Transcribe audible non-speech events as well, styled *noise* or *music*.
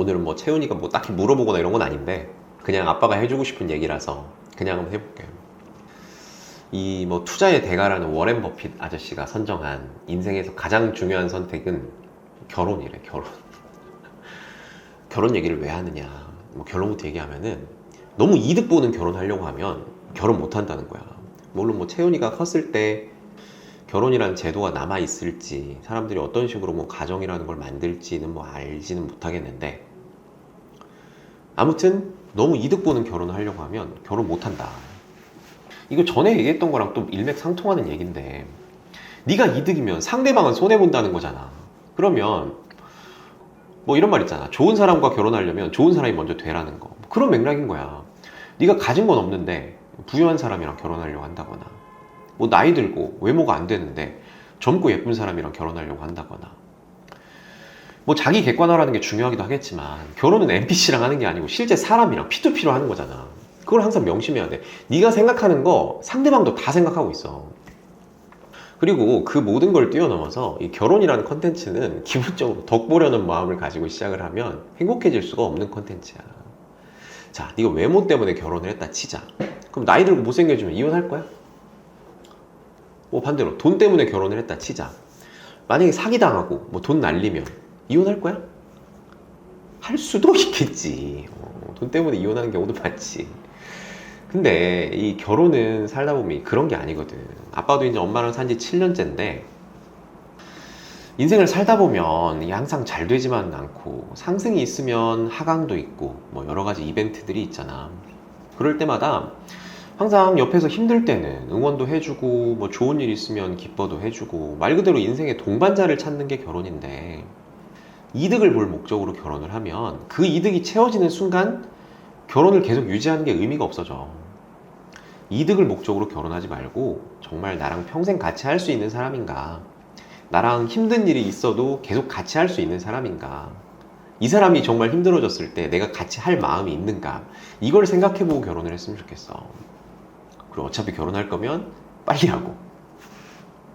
오늘은 뭐 채훈이가 뭐 딱히 물어보거나 이런 건 아닌데 그냥 아빠가 해주고 싶은 얘기라서 그냥 한번 해볼게요. 이 뭐 투자의 대가라는 워렌 버핏 아저씨가 선정한 인생에서 가장 중요한 선택은 결혼이래 결혼. *laughs* 결혼 얘기를 왜 하느냐? 뭐 결혼부터 얘기하면은 너무 이득 보는 결혼하려고 하면 결혼 못 한다는 거야. 물론 뭐 채훈이가 컸을 때 결혼이라는 제도가 남아 있을지 사람들이 어떤 식으로 뭐 가정이라는 걸 만들지는 뭐 알지는 못하겠는데 아무튼 너무 이득 보는 결혼을 하려고 하면 결혼 못 한다. 이거 전에 얘기했던 거랑 또 일맥상통하는 얘기인데 네가 이득이면 상대방은 손해 본다는 거잖아. 그러면 뭐 이런 말 있잖아. 좋은 사람과 결혼하려면 좋은 사람이 먼저 되라는 거. 그런 맥락인 거야. 네가 가진 건 없는데 부유한 사람이랑 결혼하려고 한다거나 뭐 나이 들고 외모가 안 되는데 젊고 예쁜 사람이랑 결혼하려고 한다거나 뭐 자기 객관화라는 게 중요하기도 하겠지만 결혼은 NPC랑 하는 게 아니고 실제 사람이랑 P2P로 하는 거잖아. 그걸 항상 명심해야 돼. 네가 생각하는 거 상대방도 다 생각하고 있어. 그리고 그 모든 걸 뛰어넘어서 이 결혼이라는 컨텐츠는 *laughs* 기본적으로 덕 보려는 마음을 가지고 시작을 하면 행복해질 수가 없는 컨텐츠야. 자, 네가 외모 때문에 결혼을 했다 치자. 그럼 나이 들고 못생겨지면 이혼할 거야? 뭐 반대로 돈 때문에 결혼을 했다 치자. 만약에 사기당하고 뭐 돈 날리면 이혼할 거야? 할 수도 *laughs* 있겠지. 어, 돈 때문에 이혼하는 경우도 많지. 근데 이 결혼은 살다 보면 그런 게 아니거든. 아빠도 이제 엄마랑 산 지 7년째인데 인생을 살다 보면 항상 잘 되지만은 않고 상승이 있으면 하강도 있고 뭐 여러 가지 이벤트들이 있잖아. 그럴 때마다 항상 옆에서 힘들 때는 응원도 해주고 뭐 좋은 일 있으면 기뻐도 해주고 말 그대로 인생의 동반자를 찾는 게 결혼인데 이득을 볼 목적으로 결혼을 하면 그 이득이 채워지는 순간 결혼을 계속 유지하는 게 의미가 없어져. 이득을 목적으로 결혼하지 말고 정말 나랑 평생 같이 할 수 있는 사람인가? 나랑 힘든 일이 있어도 계속 같이 할 수 있는 사람인가? 이 사람이 정말 힘들어졌을 때 내가 같이 할 마음이 있는가? 이걸 생각해보고 결혼을 했으면 좋겠어. 그리고 어차피 결혼할 거면 빨리 하고